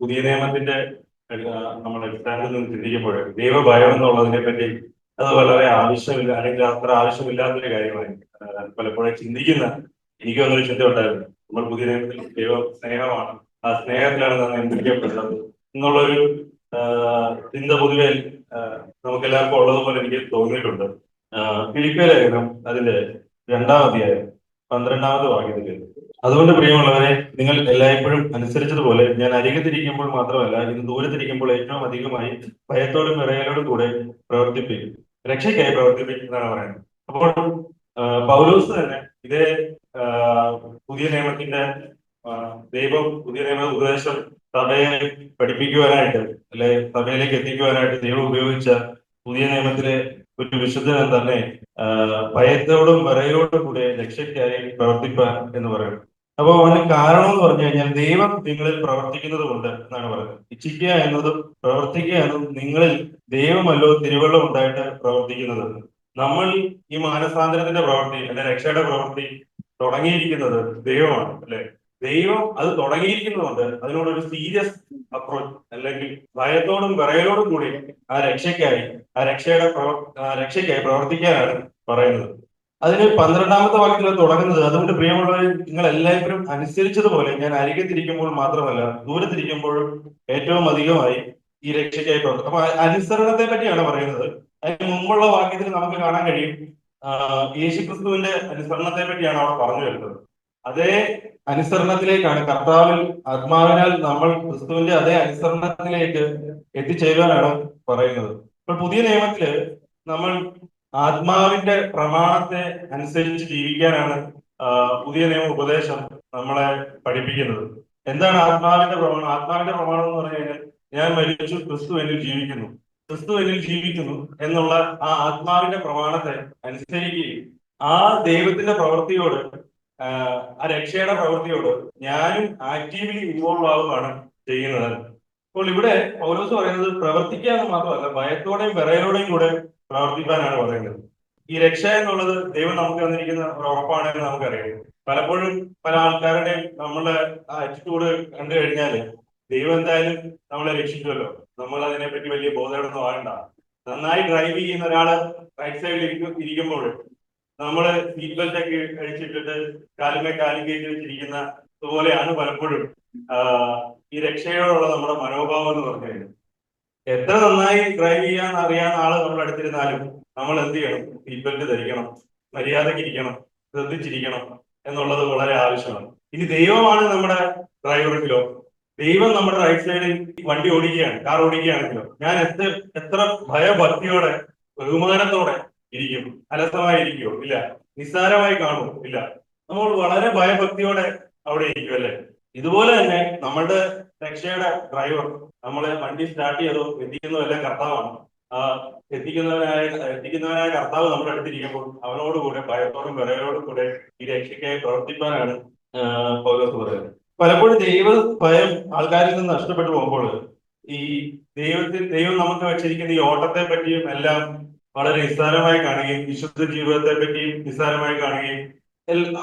പുതിയ നിയമത്തിന്റെ നമ്മൾ അടിസ്ഥാനത്തിൽ നിന്ന് ചിന്തിക്കുമ്പോൾ ദൈവഭയം എന്നുള്ളതിനെ പറ്റി അത് വളരെ ആവശ്യമില്ല അല്ലെങ്കിൽ അത്ര ആവശ്യമില്ലാത്തൊരു കാര്യമായി പലപ്പോഴും ചിന്തിക്കുന്ന എനിക്ക് വന്നൊരു ചിന്ത ഉണ്ടായിരുന്നു നമ്മൾ പുതിയ നിയമത്തിൽ ദൈവ സ്നേഹമാണ് ആ സ്നേഹത്തിലാണ് നാം നിയന്ത്രിക്കപ്പെടുന്നത് എന്നുള്ളൊരു ചിന്ത പൊതുവെ ആ, നമുക്ക് എല്ലാവർക്കും ഉള്ളതുപോലെ എനിക്ക് തോന്നിയിട്ടുണ്ട്. ഫിലിപ്പിയ ലേഖനം അതിന്റെ രണ്ടാം അധ്യായം പന്ത്രണ്ടാമത് വാക്യത്തിൽ അതുകൊണ്ട് പ്രിയമുള്ളവരെ നിങ്ങൾ എല്ലായ്പ്പോഴും അനുസരിച്ചതുപോലെ ഞാൻ അരികത്തിരിക്കുമ്പോൾ മാത്രമല്ല ഇന്ന് ദൂരത്തിരിക്കുമ്പോൾ ഏറ്റവും അധികമായി ഭയത്തോടും വിറയലോടും കൂടെ പ്രവർത്തിപ്പിക്കും. രക്ഷയ്ക്കായി പ്രവർത്തിപ്പിക്കും എന്നാണ് പറയുന്നത്. അപ്പോൾ പൗലോസ് തന്നെ ഇതേ പുതിയ നിയമത്തിന്റെ ദൈവം പുതിയ നിയമ ഉപദേശം സഭയെ പഠിപ്പിക്കുവാനായിട്ട് അല്ലെ സഭയിലേക്ക് എത്തിക്കുവാനായിട്ട് ദൈവം ഉപയോഗിച്ച പുതിയ നിയമത്തിലെ ഒരു വിശുദ്ധനെ തന്നെ ഭയത്തോടും വിറയലോടും കൂടെ രക്ഷയ്ക്കായി പ്രവർത്തിപ്പാൻ എന്ന് പറയുന്നത് അപ്പൊ അവന് കാരണം എന്ന് പറഞ്ഞു കഴിഞ്ഞാൽ ദൈവം നിങ്ങളിൽ പ്രവർത്തിക്കുന്നത് കൊണ്ട് എന്നാണ് പറയുന്നത്. ഇച്ഛിക്കുക എന്നതും പ്രവർത്തിക്കുക എന്നതും നിങ്ങളിൽ ദൈവമല്ലോ തിരുവള്ളം ഉണ്ടായിട്ട് പ്രവർത്തിക്കുന്നത്. നമ്മൾ ഈ മാനസാന്തരത്തിന്റെ പ്രവർത്തി അല്ലെ രക്ഷയുടെ പ്രവൃത്തി തുടങ്ങിയിരിക്കുന്നത് ദൈവമാണ് അല്ലെ? ദൈവം അത് തുടങ്ങിയിരിക്കുന്നതുകൊണ്ട് അതിനോട് ഒരു സീരിയസ് അപ്രോച്ച് അല്ലെങ്കിൽ ഭയത്തോടും വിറയലോടും കൂടി ആ രക്ഷയ്ക്കായി ആ രക്ഷയുടെ രക്ഷയ്ക്കായി പ്രവർത്തിക്കാനാണ് പറയുന്നത്. അതിന് പന്ത്രണ്ടാമത്തെ വാക്യത്തിൽ തുടങ്ങുന്നത് അതുകൊണ്ട് പ്രിയമുള്ളവർ നിങ്ങൾ എല്ലാവരും അനുസരിച്ചതുപോലെ ഞാൻ അരികത്തിരിക്കുമ്പോൾ മാത്രമല്ല ദൂരത്തിരിക്കുമ്പോഴും ഏറ്റവും അധികമായി ഈ രക്ഷയ്ക്കായി പ്രവർത്തിക്കും അപ്പൊ അനുസരണത്തെ പറ്റിയാണ് പറയുന്നത്. അതിന് മുമ്പുള്ള വാക്യത്തിൽ നമുക്ക് കാണാൻ കഴിയും യേശുക്രിസ്തുവിന്റെ അനുസരണത്തെ പറ്റിയാണ് അവിടെ പറഞ്ഞു വരുന്നത് അതേ അനുസരണത്തിലേക്കാണ്. കർത്താവിൽ ആത്മാവിനാൽ നമ്മൾ ക്രിസ്തുവിന്റെ അതേ അനുസരണത്തിലേക്ക് എത്തിച്ചേരുവാനാണ് പറയുന്നത്. ഇപ്പോൾ പുതിയ നിയമത്തിൽ നമ്മൾ ആത്മാവിന്റെ പ്രമാണത്തെ അനുസരിച്ച് ജീവിക്കാനാണ് പുതിയ നിയമ ഉപദേശം നമ്മളെ പഠിപ്പിക്കുന്നത്. എന്താണ് ആത്മാവിന്റെ പ്രമാണം? ആത്മാവിന്റെ പ്രമാണം എന്ന് പറഞ്ഞു കഴിഞ്ഞാൽ ഞാൻ മരിച്ചു ക്രിസ്തു എന്നിൽ ജീവിക്കുന്നു. ക്രിസ്തു എന്നിൽ ജീവിക്കുന്നു എന്നുള്ള ആ ആത്മാവിന്റെ പ്രമാണത്തെ അനുസരിക്കുകയും ആ ദൈവത്തിന്റെ പ്രവൃത്തിയോട് ആ, രക്ഷയുടെ പ്രവൃത്തിയോട് ഞാനും ആക്റ്റീവ്ലി ഇൻവോൾവ് ആവുകയാണ് ചെയ്യുന്നത്. അപ്പോൾ ഇവിടെ പൗലോസ് പറയുന്നത് പ്രവർത്തിക്കുക എന്ന് മാത്രമല്ല ഭയത്തോടെയും വിറയലോടെയും കൂടെ പ്രവർത്തിക്കാനാണ് പറയുന്നത്. ഈ രക്ഷ എന്നുള്ളത് ദൈവം നമുക്ക് തന്നിരിക്കുന്ന ഒരു ഉറപ്പാണെന്ന് നമുക്കറിയാം. പലപ്പോഴും പല ആൾക്കാരുടെയും നമ്മളെ ആറ്റിറ്റ്യൂഡ് കണ്ടു കഴിഞ്ഞാൽ ദൈവം എന്തായാലും നമ്മളെ രക്ഷിക്കുമല്ലോ. നമ്മൾ അതിനെപ്പറ്റി വലിയ ബോധമൊന്നും ആകണ്ട. നന്നായി ഡ്രൈവ് ചെയ്യുന്ന ഒരാൾ റൈറ്റ് സൈഡിൽ ഇരിക്കും ഇരിക്കുമ്പോൾ നമ്മൾ സീറ്റ് ബെൽറ്റ് ഒക്കെ കഴിച്ചിട്ടിട്ട് കാലുമേ കാലും കയറ്റി വെച്ചിരിക്കുന്ന അതുപോലെയാണ് പലപ്പോഴും ഈ രക്ഷയോടുള്ള നമ്മുടെ മനോഭാവം എന്ന് പറഞ്ഞു കഴിഞ്ഞാൽ. എത്ര നന്നായി ഡ്രൈവ് ചെയ്യാൻ അറിയാവുന്ന ആൾ നമ്മുടെ അടുത്തിരുന്നാലും നമ്മൾ എന്ത് ചെയ്യണം? സീറ്റ് ബെൽറ്റ് ധരിക്കണം മര്യാദയ്ക്ക് ഇരിക്കണം ശ്രദ്ധിച്ചിരിക്കണം എന്നുള്ളത് വളരെ ആവശ്യമാണ്. ഇനി ദൈവമാണ് നമ്മുടെ ഡ്രൈവറിലോ ദൈവം നമ്മുടെ റൈറ്റ് സൈഡിൽ വണ്ടി ഓടിക്കുകയാണ് കാർ ഓടിക്കുകയാണെങ്കിലോ ഞാൻ എത്ര എത്ര ഭയഭക്തിയോടെ ബഹുമാനത്തോടെ ഇരിക്കും. അലസമായിരിക്കോ ഇല്ല. നിസ്സാരമായി കാണുമോ ഇല്ല. നമ്മൾ വളരെ ഭയഭക്തിയോടെ അവിടെ ഇരിക്കും അല്ലെ? ഇതുപോലെ തന്നെ നമ്മളുടെ രക്ഷയുടെ ഡ്രൈവർ നമ്മളെ വണ്ടി സ്റ്റാർട്ട് ചെയ്തോ എത്തിക്കുന്നതോ എല്ലാം കർത്താവാണ്. ആ എത്തിക്കുന്നവനായ എത്തിക്കുന്നവനായ കർത്താവ് നമ്മുടെ അടുത്തിരിക്കുമ്പോൾ അവനോടുകൂടെ ഭയത്തോടും വിറയലോടും കൂടെ ഈ രക്ഷയ്ക്കായി പ്രവർത്തിക്കാനാണ് പൗലോസ് പറയുന്നത്. പലപ്പോഴും ദൈവ ഭയം ആൾക്കാരിൽ നിന്ന് നഷ്ടപ്പെട്ടു പോകുമ്പോൾ ഈ ദൈവത്തിൽ ദൈവം നമുക്ക് വെച്ചിരിക്കുന്ന ഈ ഓട്ടത്തെ പറ്റിയും എല്ലാം വളരെ നിസ്സാരമായി കാണുകയും വിശുദ്ധ ജീവിതത്തെ പറ്റിയും നിസ്സാരമായി കാണുകയും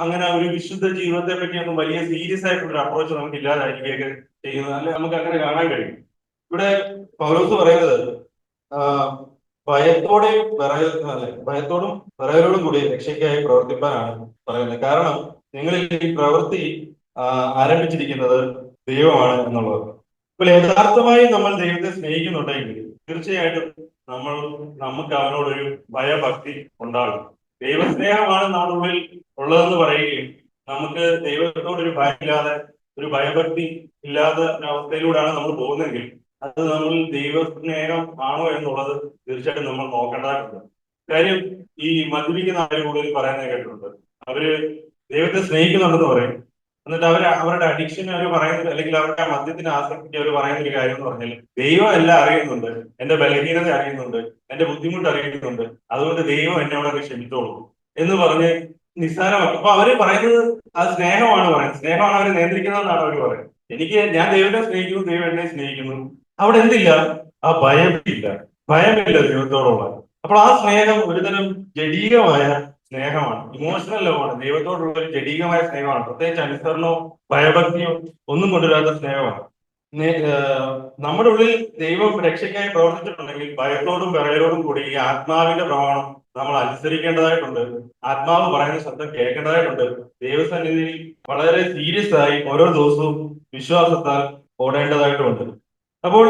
അങ്ങനെ ഒരു വിശുദ്ധ ജീവിതത്തെ പറ്റി ഒന്നും വലിയ സീരിയസ് ആയിട്ടുള്ള ഒരു അപ്രോച്ച് നമുക്ക് ഇല്ലാതായിരിക്കുകയൊക്കെ ചെയ്യുന്നത് അല്ലെ നമുക്ക് അങ്ങനെ കാണാൻ കഴിയും. ഇവിടെ പൗലോസ് പറയുന്നത് ഭയത്തോടെയും വിറകൽ ഭയത്തോടും വിറകലോടും കൂടി രക്ഷയ്ക്കായി പ്രവർത്തിപ്പാനാണ് പറയുന്നത്. കാരണം നിങ്ങളിൽ ഈ പ്രവൃത്തി ആരംഭിച്ചിരിക്കുന്നത് ദൈവമാണ് എന്നുള്ളത്. അപ്പോൾ യഥാർത്ഥമായി നമ്മൾ ദൈവത്തെ സ്നേഹിക്കുന്നുണ്ടെങ്കിൽ തീർച്ചയായിട്ടും നമ്മൾ നമുക്ക് അവനോടൊരു ഭയഭക്തി ഉണ്ടാകും. ദൈവസ്നേഹമാണ് നമ്മുടെ ഉള്ളിൽ ഉള്ളതെന്ന് പറയുകയും നമുക്ക് ദൈവത്തോടൊരു ഭയമില്ലാതെ ഒരു ഭയഭക്തി ഇല്ലാത്ത അവസ്ഥയിലൂടെയാണ് നമ്മൾ പോകുന്നതെങ്കിൽ അത് നമ്മൾ ദൈവസ്നേഹം ആണോ എന്നുള്ളത് തീർച്ചയായിട്ടും നമ്മൾ നോക്കേണ്ടതായിട്ടുണ്ട്. കാര്യം ഈ മദ്യപിക്കുന്ന ആളുകൾ കൂടുതൽ പറയുന്നത് കേട്ടിട്ടുണ്ട്. അവർ ദൈവത്തെ സ്നേഹിക്കുന്നുണ്ടെന്ന് പറയും. എന്നിട്ട് അവർ അവരുടെ അഡിക്ഷൻ അവർ പറയുന്നത് അല്ലെങ്കിൽ അവരുടെ മദ്യത്തിന് ആസക്തി അവർ പറയുന്ന ഒരു കാര്യം എന്ന് പറഞ്ഞാൽ ദൈവം എല്ലാം അറിയുന്നുണ്ട് എന്റെ ബലഹീനത അറിയുന്നുണ്ട് എന്റെ ബുദ്ധിമുട്ട് അറിയുന്നുണ്ട്. അതുകൊണ്ട് ദൈവം എന്നോടൊക്കെ ക്ഷമിച്ചോളൂ എന്ന് പറഞ്ഞ് നിസ്സാരമാണ് അപ്പൊ അവർ പറയുന്നത് ആ സ്നേഹമാണ് പറയുന്നത്. സ്നേഹമാണ് അവരെ നിയന്ത്രിക്കുന്നതെന്നാണ് അവർ പറയുന്നത്. എനിക്ക് ഞാൻ ദൈവത്തെ സ്നേഹിക്കുന്നു ദൈവം എന്നെ സ്നേഹിക്കുന്നു. അവിടെ എന്തില്ല? ആ ഭയമില്ല. ഭയമില്ല ദൈവത്തോടുള്ള. അപ്പോൾ ആ സ്നേഹം ഒരുതരം ജഡീകമായ സ്നേഹമാണ്. ഇമോഷണൽ ലവാണ് ദൈവത്തോടുള്ള ഒരു ജടീകമായ സ്നേഹമാണ്. പ്രത്യേകിച്ച് അനുസരണോ ഭയഭക്തിയോ ഒന്നും കൊണ്ടുവരാത്ത സ്നേഹമാണ്. നമ്മുടെ ഉള്ളിൽ ദൈവം രക്ഷയ്ക്കായി പ്രവർത്തിച്ചിട്ടുണ്ടെങ്കിൽ ഭയത്തോടും വിറയലോടും കൂടി ഈ ആത്മാവിന്റെ പ്രമാണം നമ്മൾ അനുസരിക്കേണ്ടതായിട്ടുണ്ട്. ആത്മാവ് പറയുന്ന ശബ്ദം കേൾക്കേണ്ടതായിട്ടുണ്ട്. ദൈവസന്നിധിയിൽ വളരെ സീരിയസ് ആയി ഓരോ ദിവസവും വിശ്വാസത്താൽ ഓടേണ്ടതായിട്ടുമുണ്ട് അപ്പോൾ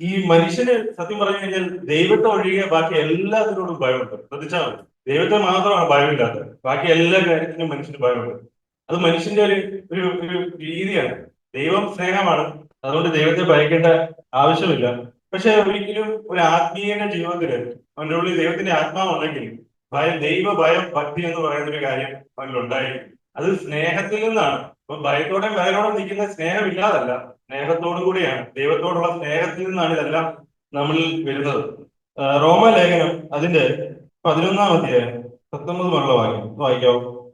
ഈ മനുഷ്യന് സത്യം പറഞ്ഞു കഴിഞ്ഞാൽ ദൈവത്തെ ഒഴികെ ബാക്കി എല്ലാത്തിനോടും ഭയമുണ്ട്. ശ്രദ്ധിച്ചാൽ മതി. ദൈവത്തെ മാത്രമാണ് ഭയമില്ലാത്തത്. ബാക്കി എല്ലാ കാര്യത്തിനും മനുഷ്യന് ഭയമുണ്ട്. അത് മനുഷ്യന്റെ ഒരു ഒരു ഒരു രീതിയാണ്. ദൈവം സ്നേഹമാണ്. അതുകൊണ്ട് ദൈവത്തെ ഭയക്കേണ്ട ആവശ്യമില്ല. പക്ഷെ ഒരിക്കലും ഒരു ആത്മീയന്റെ ജീവിതത്തിൽ അവന്റെ ഉള്ളിൽ ദൈവത്തിന്റെ ആത്മാവുണ്ടെങ്കിൽ ഭയം ദൈവ ഭയം ഭക്തി എന്ന് പറയുന്ന ഒരു കാര്യം അവനിൽ ഉണ്ടായിരിക്കും. അത് സ്നേഹത്തിൽ നിന്നാണ്. അപ്പൊ ഭയത്തോടെ ഭയത്തോടെ നിൽക്കുന്ന സ്നേഹമില്ലാതല്ല സ്നേഹത്തോടു കൂടിയാണ്. ദൈവത്തോടുള്ള സ്നേഹത്തിൽ നിന്നാണ് ഇതെല്ലാം നമ്മളിൽ വരുന്നത്. റോമ ലേഖനം അതിന്റെ പതിനൊന്നാം അധ്യായം പത്തൊമ്പത് വാക്യം വായിക്കാവോ.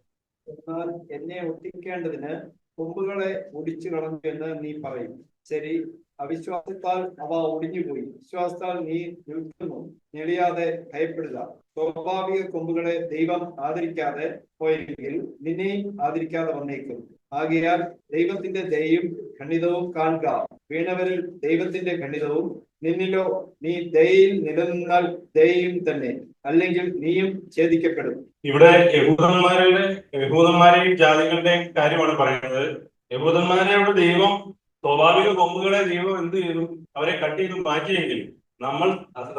എന്നാൽ എന്നെ ഒട്ടിക്കേണ്ടതിന് കൊമ്പുകളെ ഒടിച്ചു കളഞ്ഞു എന്ന് നീ പറയും. ശരി. അവിശ്വാസത്താൽ അവ ഒടിഞ്ഞുപോയി. വിശ്വാസത്താൽ നീ നിൽക്കുന്നു. ഞെളിയാതെ ഭയപ്പെടുക. സ്വാഭാവിക കൊമ്പുകളെ ദൈവം ആദരിക്കാതെ പോയെങ്കിൽ നിന്നെയും ആദരിക്കാതെ വന്നേക്കും. ആകയാൽ ദൈവത്തിന്റെ ദയയും ഖണ്ഡിതവും കാണുക. വീണവരിൽ ദൈവത്തിന്റെ ഖണ്ഡിതവും നിന്നിലോ നീ ദയയിൽ നിലനിന്നാൽ ദയയും തന്നെ. അല്ലെങ്കിൽ നീയും ഛേദിക്കപ്പെടും. ഇവിടെ യഹൂദന്മാരുടെ യഹൂദന്മാരെയും ജാതികളുടെയും കാര്യമാണ് പറയുന്നത്. യഹൂദന്മാരെയോട് ദൈവം സ്വാഭാവിക കൊമ്പുകളെ ദൈവം എന്ത് ചെയ്തു? അവരെ കട്ട് ചെയ്ത് മാറ്റിയെങ്കിൽ നമ്മൾ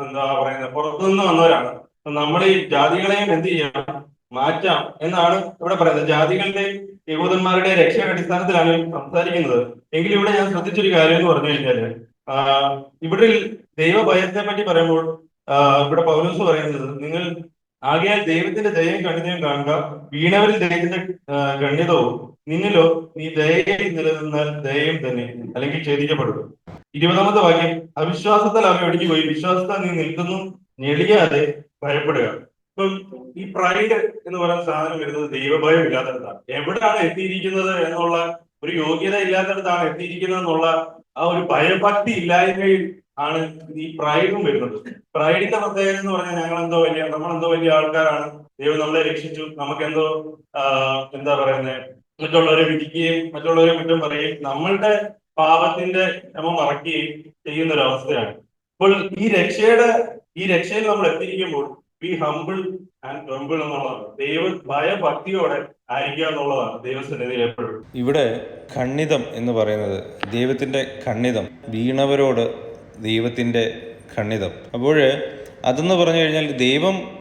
എന്താ പറയുന്നത്? പുറത്തുനിന്ന് വന്നവരാണ്. നമ്മൾ ഈ ജാതികളെയും എന്ത് ചെയ്യാം? മാറ്റാം എന്നാണ് ഇവിടെ പറയുന്നത്. ജാതികളുടെ യഹൂദന്മാരുടെ രക്ഷയുടെ അടിസ്ഥാനത്തിലാണ് സംസാരിക്കുന്നത്. എങ്കിലും ഇവിടെ ഞാൻ ശ്രദ്ധിച്ചൊരു കാര്യം എന്ന് പറഞ്ഞു കഴിഞ്ഞാൽ ഇവിടെ ദൈവഭയത്തെ പറ്റി പറയുമ്പോൾ ഇവിടെ പൗലോസ് പറയുന്നത് നിങ്ങൾ ആകയാൽ ദൈവത്തിന്റെ ദയയും ഗണിതവും കാണുക വീണവരിൽ ദൈവത്തിന്റെ ഗണ്യതവും നിന്നിലോ നീ ദയയിൽ നിലനിന്നാൽ ദയയും തന്നെ അല്ലെങ്കിൽ ഛേദിക്കപ്പെടും. ഇരുപതാമത്തെ വാക്യം അവിശ്വാസത്താൽ അവ ഒടിഞ്ഞു പോയി വിശ്വാസത്താൽ നീ നിൽക്കുന്നു ഞെളിയാതെ ഭയപ്പെടുക. ഇപ്പം ഈ പ്രൈഡ് എന്ന് പറയുന്ന സാധനം വരുന്നത് ദൈവഭയം ഇല്ലാത്തടത്താണ്. എവിടെയാണ് എത്തിയിരിക്കുന്നത് എന്നുള്ള ഒരു യോഗ്യത ഇല്ലാത്തടത്താണ് എത്തിയിരിക്കുന്നത് എന്നുള്ള ആ ഒരു ഭയഭക്തി ഇല്ലായ്മയിൽ ആണ് ഈ പ്രൈഡും വരുന്നത്. പ്രൈഡിന്റെ പ്രത്യേകത എന്ന് പറഞ്ഞാൽ ഞങ്ങൾ എന്തോ വലിയ നമ്മൾ എന്തോ വലിയ ആൾക്കാരാണ്. ദൈവം നമ്മളെ രക്ഷിച്ചു. നമുക്കെന്തോ എന്തോ എന്താ പറയുന്നത് മറ്റുള്ളവരെ വിധിക്കുകയും മറ്റുള്ളവരെ കുറ്റം പറയുകയും നമ്മളുടെ പാപത്തിന്റെ നമ്മൾ മറക്കുകയും ചെയ്യുന്ന ഒരു അവസ്ഥയാണ്. അപ്പോൾ ഈ രക്ഷയുടെ ഈ രക്ഷയിൽ നമ്മൾ എത്തിയിരിക്കുമ്പോൾ ബി ഹംബിൾ ആൻഡ് ട്രംബിൾ എന്നുള്ളതാണ്. ദൈവ ഭയഭക്തിയോടെ ആയിരിക്കുക എന്നുള്ളതാണ് ദൈവസന്നിധിയിൽ എപ്പോഴും. ഇവിടെ ഖണ്ഡിതം എന്ന് പറയുന്നത് ദൈവത്തിന്റെ ഖണ്ഡിതം വീണവരോട് ദൈവത്തിന്റെ ഖണ്ഡിതം. അപ്പോൾ അതെന്ന് പറഞ്ഞു കഴിഞ്ഞാൽ ദൈവം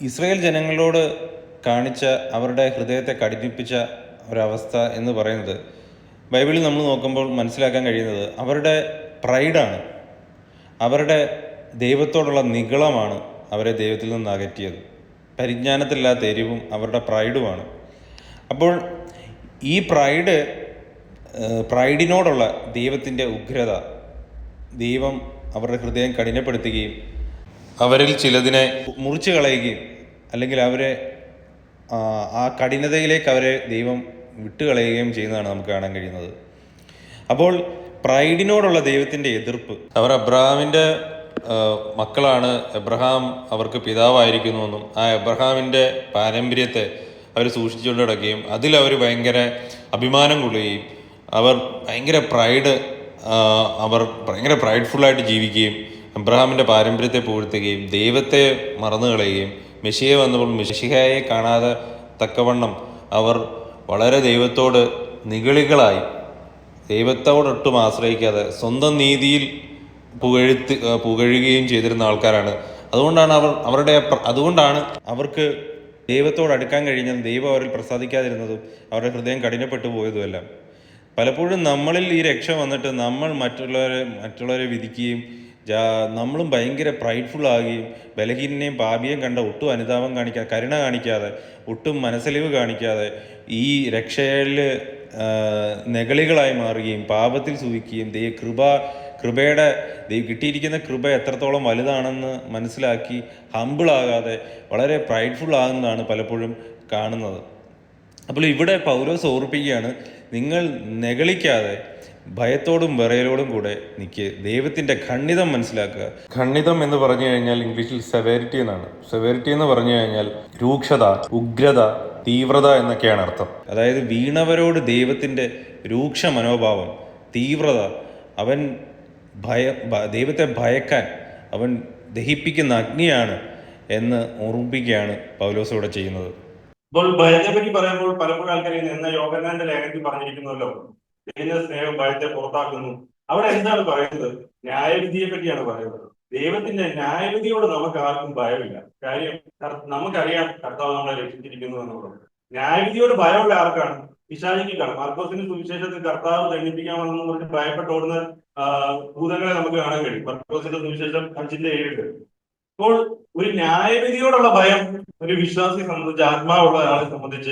ഇസ്രയേൽ ജനങ്ങളോട് കാണിച്ച അവരുടെ ഹൃദയത്തെ കഠിപ്പിച്ച ഒരവസ്ഥ എന്ന് പറയുന്നത് ബൈബിളിൽ നമ്മൾ നോക്കുമ്പോൾ മനസ്സിലാക്കാൻ കഴിയുന്നത് അവരുടെ പ്രൈഡാണ്. അവരുടെ ദൈവത്തോടുള്ള നിഗളമാണ്. അവരെ ദൈവത്തിൽ നിന്ന് അകറ്റിയത്. പരിജ്ഞാനത്തില്ലാത്ത എരിവും അവരുടെ പ്രൈഡുമാണ്. അപ്പോൾ ഈ പ്രൈഡ് പ്രൈഡിനോടുള്ള ദൈവത്തിന്റെ ഉഗ്രത ദൈവം അവരുടെ ഹൃദയം കഠിനപ്പെടുത്തുകയും അവരിൽ ചിലതിനെ മുറിച്ചു കളയുകയും അല്ലെങ്കിൽ അവരെ ആ, കഠിനതയിലേക്ക് അവരെ ദൈവം വിട്ടുകളയുകയും ചെയ്യുന്നതാണ് നമുക്ക് കാണാൻ കഴിയുന്നത്. അപ്പോൾ പ്രൈഡിനോടുള്ള ദൈവത്തിന്റെ എതിർപ്പ്. അവർ അബ്രഹാമിന്റെ മക്കളാണ് എബ്രഹാം അവർക്ക് പിതാവായിരിക്കുന്നുവെന്നും ആ എബ്രഹാമിന്റെ പാരമ്പര്യത്തെ അവർ സൂക്ഷിച്ചുകൊണ്ട് നടക്കുകയും അതിൽ അവർ ഭയങ്കര അഭിമാനം കൊള്ളുകയും അവർ ഭയങ്കര പ്രൈഡ് അവർ ഭയങ്കര പ്രൈഡ്ഫുള്ളായിട്ട് ജീവിക്കുകയും എബ്രഹാമിന്റെ പാരമ്പര്യത്തെ പുകഴ്ത്തുകയും ദൈവത്തെ മറന്നു കളയുകയും മെഷിയെ വന്നപ്പോൾ മെഷിഹയെ കാണാതെ തക്കവണ്ണം അവർ വളരെ ദൈവത്തോട് നിഗളികളായി ദൈവത്തോടൊട്ടും ആശ്രയിക്കാതെ സ്വന്തം നീതിയിൽ പുകഴ്ത്തി പുകഴുകയും ചെയ്തിരുന്ന ആൾക്കാരാണ്. അതുകൊണ്ടാണ് അവർ അവരുടെ അതുകൊണ്ടാണ് അവർക്ക് ദൈവത്തോട് അടുക്കാൻ കഴിഞ്ഞതും ദൈവം അവരിൽ പ്രസാദിക്കാതിരുന്നതും അവരുടെ ഹൃദയം കഠിനപ്പെട്ടു പോയതുമെല്ലാം. പലപ്പോഴും നമ്മളിൽ ഈ രക്ഷ വന്നിട്ട് നമ്മൾ മറ്റുള്ളവരെ മറ്റുള്ളവരെ വിധിക്കുകയും നമ്മളും ഭയങ്കര പ്രൈഡ്ഫുൾ ആകുകയും ബലഹീനനെയും പാപിയും കണ്ട ഒട്ടും അനുതാപം കാണിക്കാതെ കരുണ കാണിക്കാതെ ഒട്ടും മനസ്സലിവ് കാണിക്കാതെ ഈ രക്ഷയിൽ നെകളികളായി മാറുകയും പാപത്തിൽ സൂഹിക്കുകയും ദൈവ കൃപ കൃപയുടെ ദൈവം കിട്ടിയിരിക്കുന്ന കൃപ എത്രത്തോളം വലുതാണെന്ന് മനസ്സിലാക്കി ഹമ്പിളാകാതെ വളരെ പ്രൈഡ്ഫുൾ ആകുന്നതാണ് പലപ്പോഴും കാണുന്നത്. അപ്പോൾ ഇവിടെ പൗരോസ് ഓർപ്പിക്കുകയാണ് നിങ്ങൾ നെകളിക്കാതെ ഭയത്തോടും വിറയലോടും കൂടെ നിൽക്ക് ദൈവത്തിന്റെ ഖണ്ഡിതം മനസ്സിലാക്കുക. ഖണ്ഡിതം എന്ന് പറഞ്ഞു കഴിഞ്ഞാൽ ഇംഗ്ലീഷിൽ സെവേരിറ്റി എന്നാണ്. സെവേരിറ്റി എന്ന് പറഞ്ഞു കഴിഞ്ഞാൽ രൂക്ഷത ഉഗ്രത തീവ്രത എന്നൊക്കെയാണ് അർത്ഥം. അതായത് വീണവരോട് ദൈവത്തിന്റെ രൂക്ഷ മനോഭാവം തീവ്രത അവൻ ഭയ ദൈവത്തെ ഭയക്കാൻ അവൻ ദഹിപ്പിക്കുന്ന അഗ്നിയാണ് എന്ന് ഓർമ്മിപ്പിക്കുകയാണ് പൗലോസ് ഇവിടെ ചെയ്യുന്നത്. ഇപ്പോൾ ഭയത്തെ പറ്റി പറയുമ്പോൾ പലപ്പോഴും ആൾക്കാർ എന്ന യോഗനാന്റെ ലേഖനത്തിൽ പറഞ്ഞിരിക്കുന്നല്ലോ. ദൈവ സ്നേഹം ഭയത്തെ പുറത്താക്കുന്നു. അവിടെ എന്താണ് പറയുന്നത്? ന്യായവിധിയെ പറ്റിയാണ് പറയുന്നത്. ദൈവത്തിന്റെ ന്യായവിധിയോട് നമുക്ക് ആർക്കും ഭയമില്ല. കാര്യം നമുക്കറിയാം കർത്താവ് നമ്മളെ രക്ഷിച്ചിരിക്കുന്നു എന്നുള്ളത്. ന്യായവിധിയോട് ഭയമുള്ള ആർക്കാണ്? പിശാചിക്കാണ് മർക്കോസിന്റെ സുവിശേഷത്തിൽ കർത്താവ് ദണ്ഡിപ്പിക്കാമെന്ന് പറഞ്ഞ് ഭയപ്പെട്ടോടുന്ന ഭൂതങ്ങളെ നമുക്ക് കാണാൻ കഴിയും. മർക്കോസിന്റെ സുവിശേഷം അഞ്ചിന്റെ ഏഴ് അപ്പോൾ ഒരു ന്യായവിധിയോടുള്ള ഭയം ഒരു വിശ്വാസിയെ സംബന്ധിച്ച് ആത്മാവുള്ള ഒരാളെ സംബന്ധിച്ച്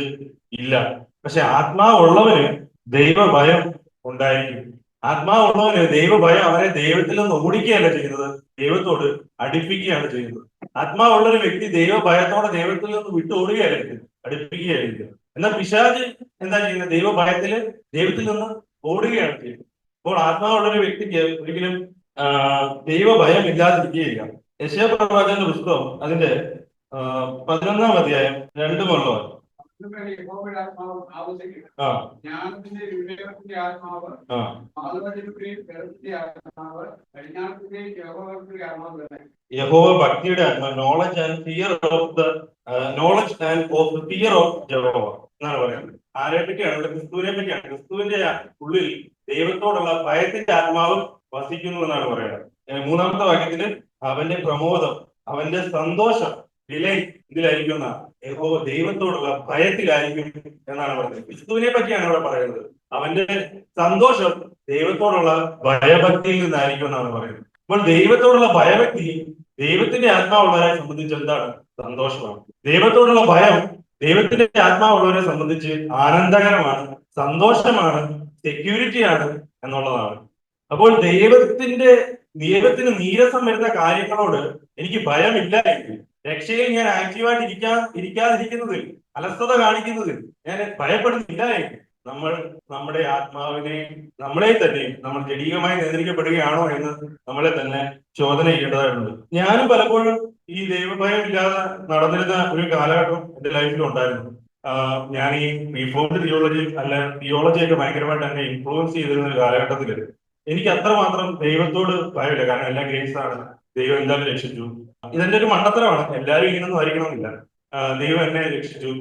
ഇല്ല. പക്ഷെ ആത്മാവുള്ളവന് ദൈവഭയം ഉണ്ടായിരിക്കും. ആത്മാവുള്ളവന് ദൈവഭയം അവരെ ദൈവത്തിൽ നിന്ന് ഓടിക്കുകയല്ല ചെയ്യുന്നത്. ദൈവത്തോട് അടുപ്പിക്കുകയാണ് ചെയ്യുന്നത്. ആത്മാവുള്ള ഒരു വ്യക്തി ദൈവഭയത്തോടെ ദൈവത്തിൽ നിന്ന് വിട്ടോടുകയല്ല ചെയ്യുന്നത്. അടുപ്പിക്കുകയായിരിക്കും എന്നാൽ പിശാജ് എന്താ ചെയ്യുന്നത്? ദൈവഭയത്തിൽ ദൈവത്തിൽ നിന്ന് ഓടുകയാണ് ചെയ്യുന്നത്. അപ്പോൾ ആത്മാവുള്ള ഒരു വ്യക്തിക്ക് ഒരിക്കലും ദൈവഭയം ഇല്ലാതിരിക്കുകയില്ല. യശയപ്രവാചകന്റെ പുസ്തകം അതിന്റെ പതിനൊന്നാം അധ്യായം രണ്ടു മുള്ളവൻ ജ്ഞാനത്തിന്റെ വിവേകത്തിന്റെ ആത്മാവ് ആത്മാവ് യഹോവ ഭക്തിയുടെ ആത്മാവ് knowledge and fear of the knowledge and of the fear of Jehovah എന്നാണ് പറയുന്നത്. ആരെ പറ്റിയാണ്? ഇവിടെ ക്രിസ്തുവിനെ പറ്റിയാണ്. ക്രിസ്തുവിന്റെ ഉള്ളിൽ ദൈവത്തോടുള്ള ഭയത്തിന്റെ ആത്മാവ് വസിക്കുന്നു എന്നാണ് പറയുന്നത്. മൂന്നാമത്തെ വാക്യത്തിൽ അവന്റെ പ്രമോദം അവന്റെ സന്തോഷം വിലൈ ഇതിലായിരിക്കും എന്നാ യഹോവ ദൈവത്തോടുള്ള ഭയത്തിലായിരിക്കും എന്നാണ് പറയുന്നത്. വിശുദ്ധുവിനെ പറ്റിയാണ് അവിടെ പറയുന്നത്. അവന്റെ സന്തോഷം ദൈവത്തോടുള്ള ഭയഭക്തിയിൽ നിന്നായിരിക്കും എന്നാണ് പറയുന്നത്. അപ്പോൾ ദൈവത്തോടുള്ള ഭയഭക്തി ദൈവത്തിന്റെ ആത്മാവുള്ളവരെ സംബന്ധിച്ച് എന്താണ്? സന്തോഷമാണ്. ദൈവത്തോടുള്ള ഭയം ദൈവത്തിന്റെ ആത്മാവുള്ളവരെ സംബന്ധിച്ച് ആനന്ദകരമാണ് സന്തോഷമാണ് സെക്യൂരിറ്റിയാണ് എന്നുള്ളതാണ്. അപ്പോൾ ദൈവത്തിന്റെ ദൈവത്തിന് നീരസം വരുന്ന കാര്യങ്ങളോട് എനിക്ക് ഭയമില്ല എങ്കിൽ രക്ഷയിൽ ഞാൻ ആക്റ്റീവായിട്ട് ഇരിക്കാ ഇരിക്കാതിരിക്കുന്നതിൽ അലസത കാണിക്കുന്നതിൽ ഞാൻ ഭയപ്പെടുന്നില്ല നമ്മൾ നമ്മുടെ ആത്മാവിനെയും നമ്മളെ തന്നെയും നമ്മൾ ജടീകമായി നിയന്ത്രിക്കപ്പെടുകയാണോ എന്ന് നമ്മളെ തന്നെ ചോദന ചെയ്യേണ്ടതായിട്ടുണ്ട്. ഞാനും പലപ്പോഴും ഈ ദൈവഭയം ഇല്ലാതെ നടന്നിരുന്ന ഒരു കാലഘട്ടം എന്റെ ലൈഫിൽ ഉണ്ടായിരുന്നു. ഞാൻ ഈ റിഫോംഡ് തിയോളജി അല്ല തിയോളജി ഒക്കെ ഭയങ്കരമായിട്ട് എന്നെ ഇൻഫ്ലുവൻസ് ചെയ്തിരുന്ന ഒരു കാലഘട്ടത്തിൽ എനിക്ക് അത്രമാത്രം ദൈവത്തോട് ഭയമില്ല. കാരണം എല്ലാം ഗ്രേസ് ആണ്. ദൈവം എന്തായാലും രക്ഷിച്ചു. ഇതെന്റെ ഒരു മണ്ടത്തരമാണ്. എല്ലാവരും ഇങ്ങനൊന്നും ആയിരിക്കണമെന്നില്ല. ദൈവം എന്നെ രക്ഷിച്ചു.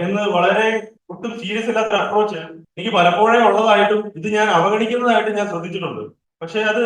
എന്ന് വളരെ ഒട്ടും സീരിയസ് അല്ലാത്ത അപ്രോച്ച് എനിക്ക് പലപ്പോഴേ ഉള്ളതായിട്ടും ഇത് ഞാൻ അവഗണിക്കുന്നതായിട്ട് ഞാൻ ശ്രദ്ധിച്ചിട്ടുണ്ട്. പക്ഷെ അത്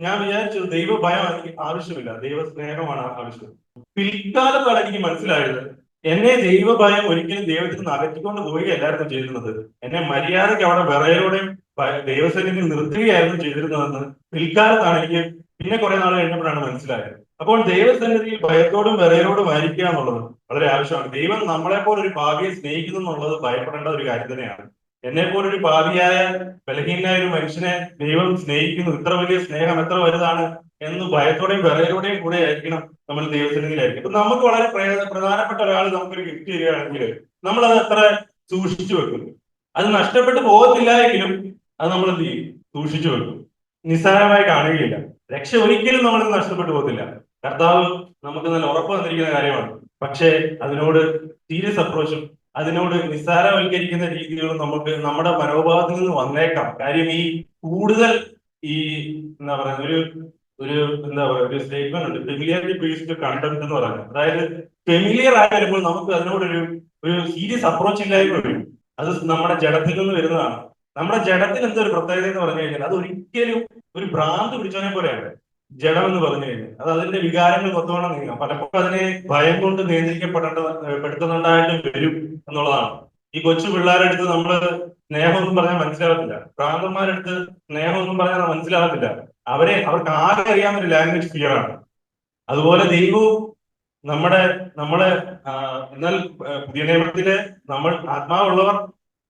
ഞാൻ വിചാരിച്ചു ദൈവഭയം എനിക്ക് ആവശ്യമില്ല. ദൈവ സ്നേഹമാണ് ആവശ്യം. പിൽക്കാലത്താണ് എനിക്ക് മനസ്സിലായത് എന്നെ ദൈവ ഭയം ഒരിക്കലും ദൈവത്തിൽ നിന്ന് അകറ്റിക്കൊണ്ട് പോവുകയല്ലായിരുന്നു ചെയ്തിരുന്നത്. എന്നെ മര്യാദയ്ക്ക് അവിടെ വിറയിലൂടെയും ദൈവസേനയിൽ നിർത്തുകയായിരുന്നു ചെയ്തിരുന്നതെന്ന് പിൽക്കാലത്താണ് എനിക്ക് പിന്നെ കുറെ നാൾ കഴിഞ്ഞപ്പോഴാണ് മനസ്സിലായത്. അപ്പോൾ ദൈവസന്നിധിയിൽ ഭയത്തോടും വിറയലോടും ആയിരിക്കുക എന്നുള്ളത് വളരെ ആവശ്യമാണ്. ദൈവം നമ്മളെ പോലെ ഒരു ഭാവിയെ സ്നേഹിക്കുന്നു എന്നുള്ളത് ഭയപ്പെടേണ്ട ഒരു കാര്യം തന്നെയാണ്. എന്നെ പോലെ ഒരു ഭാവിയായ ബലഹീനായ ഒരു മനുഷ്യനെ ദൈവം സ്നേഹിക്കുന്നു. ഇത്ര വലിയ സ്നേഹം എത്ര വലുതാണ് എന്ന് ഭയത്തോടെയും വിറയലോടെയും കൂടെ ആയിരിക്കണം നമ്മൾ ദൈവസന്നിധിയിലായിരിക്കും ഇപ്പൊ നമുക്ക് വളരെ പ്രേ- പ്രധാനപ്പെട്ട ഒരാൾ നമുക്കൊരു ഗിഫ്റ്റ് തരികയാണെങ്കിൽ നമ്മൾ അത് എത്ര സൂക്ഷിച്ചു വെക്കും. അത് നഷ്ടപ്പെട്ടു പോകത്തില്ല എങ്കിലും അത് നമ്മൾ എന്ത് ചെയ്യും? സൂക്ഷിച്ചു വെക്കും. നിസ്സാരമായി കാണുകയില്ല. രക്ഷ ഒരിക്കലും നമ്മൾ നഷ്ടപ്പെട്ടു പോകത്തില്ല. കർത്താവ് നമുക്ക് നല്ല ഉറപ്പ് തന്നിരിക്കുന്ന കാര്യമാണ്. പക്ഷേ അതിനോട് സീരിയസ് അപ്രോച്ചും അതിനോട് നിസ്സാരവൽക്കരിക്കുന്ന രീതികളും നമുക്ക് നമ്മുടെ മനോഭാവത്തിൽ നിന്ന് വന്നേക്കാം. കാര്യം ഈ കൂടുതൽ ഈ എന്താ പറയുക ഒരു ഒരു എന്താ പറയുക ഒരു സ്റ്റേറ്റ്മെന്റ് ഉണ്ട്. ഫെമിലിയാരിറ്റി ബേസ്ഡ് കണ്ടന്റ് എന്ന് പറയുന്നത്. അതായത് ഫെമിലിയർ ആയി വരുമ്പോൾ നമുക്ക് അതിനോടൊരു ഒരു സീരിയസ് അപ്രോച്ച് ഇല്ലായ്മ വരും. അത് നമ്മുടെ ജഡത്തിൽ നിന്ന് വരുന്നതാണ്. നമ്മുടെ ജഡത്തിന് എന്തൊരു പ്രത്യേകത എന്ന് പറഞ്ഞു കഴിഞ്ഞാൽ അത് ഒരിക്കലും ഒരു ഭ്രാന്ത് പിടിച്ചവനെ പോലെയാണ് ജഡം എന്ന് പറഞ്ഞു കഴിഞ്ഞാൽ. അത് അതിന്റെ വികാരങ്ങൾ കൊത്തോണം നീങ്ങാം. പലപ്പോഴും അതിനെ ഭയം കൊണ്ട് നിയന്ത്രിക്കപ്പെടേണ്ട വരും എന്നുള്ളതാണ്. ഈ കൊച്ചു പിള്ളേരെടുത്ത് നമ്മൾ സ്നേഹമൊന്നും പറഞ്ഞാൽ മനസ്സിലാവത്തില്ല ഭ്രാന്തന്മാരെടുത്ത് സ്നേഹമൊന്നും പറഞ്ഞാൽ മനസ്സിലാവത്തില്ല അവരെ അവർക്ക് ആകെ അറിയാവുന്ന ഒരു ലാംഗ്വേജ് ഫിയർ ആണ്. അതുപോലെ ദൈവവും നമ്മുടെ നമ്മളെ എന്നാൽ പുതിയ നിയമത്തിൽ നമ്മൾ ആത്മാവുള്ളവർ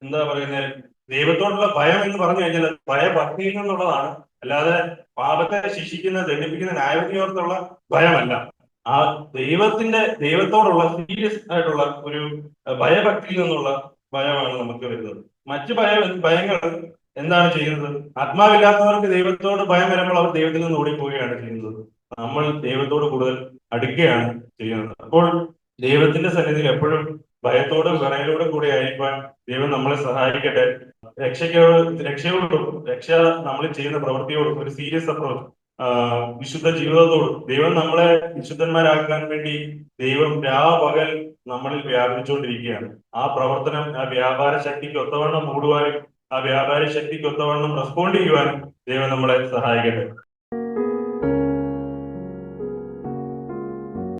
എന്താ പറയുന്നത് ദൈവത്തോടുള്ള ഭയം എന്ന് പറഞ്ഞു കഴിഞ്ഞാൽ ഭയഭക്തിയിൽ നിന്നുള്ളതാണ് അല്ലാതെ പാപത്തെ ശിക്ഷിക്കുന്ന ദണ്ഡിപ്പിക്കുന്ന ന്യായവിധിയോർത്തുള്ള ഭയമല്ല. ആ ദൈവത്തിന്റെ ദൈവത്തോടുള്ള സീരിയസ് ആയിട്ടുള്ള ഒരു ഭയഭക്തിയിൽ നിന്നുള്ള ഭയമാണ് നമുക്ക് വരുന്നത്. മറ്റു ഭയ ഭയങ്ങൾ എന്താണ് ചെയ്യുന്നത്? ആത്മാവില്ലാത്തവർക്ക് ദൈവത്തോട് ഭയം വരുമ്പോൾ അവർ ദൈവത്തിൽ നിന്ന് ഓടിപ്പോവുകയാണ് ചെയ്യുന്നത്. നമ്മൾ ദൈവത്തോട് കൂടുതൽ അടുക്കുകയാണ് ചെയ്യുന്നത്. അപ്പോൾ ദൈവത്തിന്റെ സന്നിധിയിൽ എപ്പോഴും ഭയത്തോടും വിറയലോടും കൂടി ആയിരിക്കാൻ ദൈവം നമ്മളെ സഹായിക്കട്ടെ. രക്ഷയ്ക്കോട് രക്ഷയോടും രക്ഷ നമ്മൾ ചെയ്യുന്ന പ്രവൃത്തിയോടും ഒരു സീരിയസ് അപ്രോച്ച് വിശുദ്ധ ജീവിതത്തോടും ദൈവം നമ്മളെ വിശുദ്ധന്മാരാക്കാൻ വേണ്ടി ദൈവം രാപകൽ നമ്മളിൽ വ്യാപിച്ചുകൊണ്ടിരിക്കുകയാണ് ആ പ്രവർത്തനം ആ വ്യാപാര ശക്തിക്ക് ഒത്തവണ്ണം മൂടുവാനും ആ വ്യാപാര ശക്തിക്ക് ഒത്തവണ്ണം റെസ്പോണ്ട് ചെയ്യുവാനും ദൈവം നമ്മളെ സഹായിക്കട്ടെ.